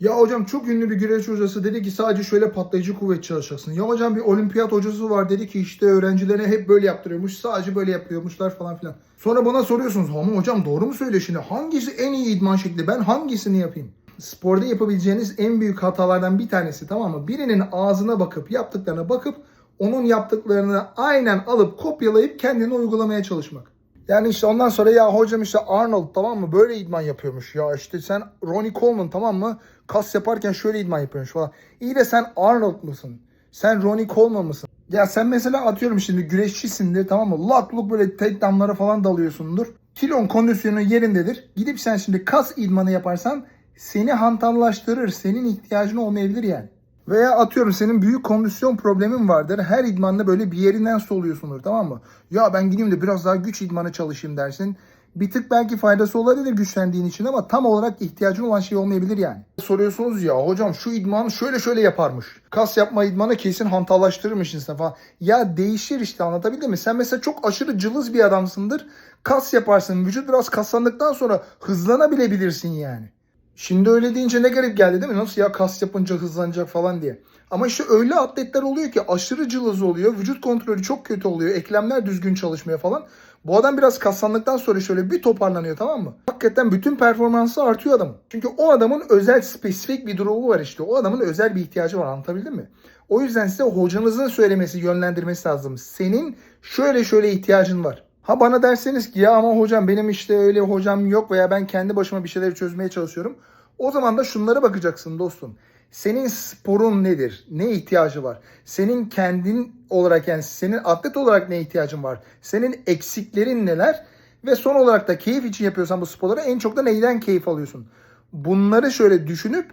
Ya hocam çok ünlü bir güreş hocası dedi ki sadece şöyle patlayıcı kuvvet çalışacaksın. Ya hocam bir olimpiyat hocası var dedi ki işte öğrencilerine hep böyle yaptırıyormuş. Sadece böyle yapıyormuşlar falan filan. Sonra bana soruyorsunuz ama hocam doğru mu söylüyor şimdi? Hangisi en iyi idman şekli? Ben hangisini yapayım? Sporda yapabileceğiniz en büyük hatalardan bir tanesi tamam mı? Birinin ağzına bakıp yaptıklarına bakıp onun yaptıklarını aynen alıp kopyalayıp kendini uygulamaya çalışmak. Yani işte ondan sonra ya hocam işte Arnold tamam mı böyle idman yapıyormuş ya işte sen Ronnie Coleman tamam mı kas yaparken şöyle idman yapıyormuş falan. İyi de sen Arnold mısın? Sen Ronnie Coleman mısın? Ya sen mesela atıyorum şimdi güreşçisindir tamam mı? Lak luk böyle takedownlara falan dalıyorsundur. Kilon kondisyonu yerindedir. Gidip sen şimdi kas idmanı yaparsan seni hantallaştırır. Senin ihtiyacın olmayabilir yani. Veya atıyorum senin büyük kondisyon problemin vardır. Her idmanda böyle bir yerinden soluyorsundur tamam mı? Ya ben gideyim de biraz daha güç idmanı çalışayım dersin. Bir tık belki faydası olabilir güçlendiğin için ama tam olarak ihtiyacın olan şey olmayabilir yani. Soruyorsunuz ya hocam şu idman şöyle şöyle yaparmış. Kas yapma idmanı kesin hantallaştırırmış insan falan. Ya değişir işte anlatabildim mi? Sen mesela çok aşırı cılız bir adamsındır. Kas yaparsın. Vücut biraz kaslandıktan sonra hızlanabilebilirsin yani. Şimdi öyle deyince ne garip geldi değil mi? Nasıl ya kas yapınca hızlanacak falan diye. Ama işte öyle atletler oluyor ki aşırı cılız oluyor. Vücut kontrolü çok kötü oluyor. Eklemler düzgün çalışmıyor falan. Bu adam biraz kaslandıktan sonra şöyle bir toparlanıyor tamam mı? Hakikaten bütün performansı artıyor adamın. Çünkü o adamın özel spesifik bir durumu var işte. O adamın özel bir ihtiyacı var anlatabildim mi? O yüzden size hocanızın söylemesi, yönlendirmesi lazım. Senin şöyle şöyle ihtiyacın var. Ha bana derseniz ki ya ama hocam benim işte öyle hocam yok veya ben kendi başıma bir şeyleri çözmeye çalışıyorum. O zaman da şunlara bakacaksın dostum. Senin sporun nedir? Ne ihtiyacı var? Senin kendin olarak yani senin atlet olarak ne ihtiyacın var? Senin eksiklerin neler? Ve son olarak da keyif için yapıyorsan bu sporları en çok da neyden keyif alıyorsun? Bunları şöyle düşünüp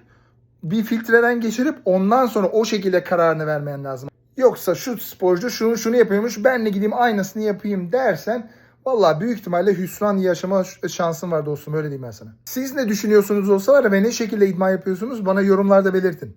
bir filtreden geçirip ondan sonra o şekilde kararını vermen lazım. Yoksa şu sporcu şunu şunu yapıyormuş ben de gideyim aynısını yapayım dersen Valla büyük ihtimalle hüsran yaşama şansın var dostum öyle diyeyim ben sana. Siz ne düşünüyorsunuz olsa var ya ve ne şekilde idman yapıyorsunuz bana yorumlarda belirtin.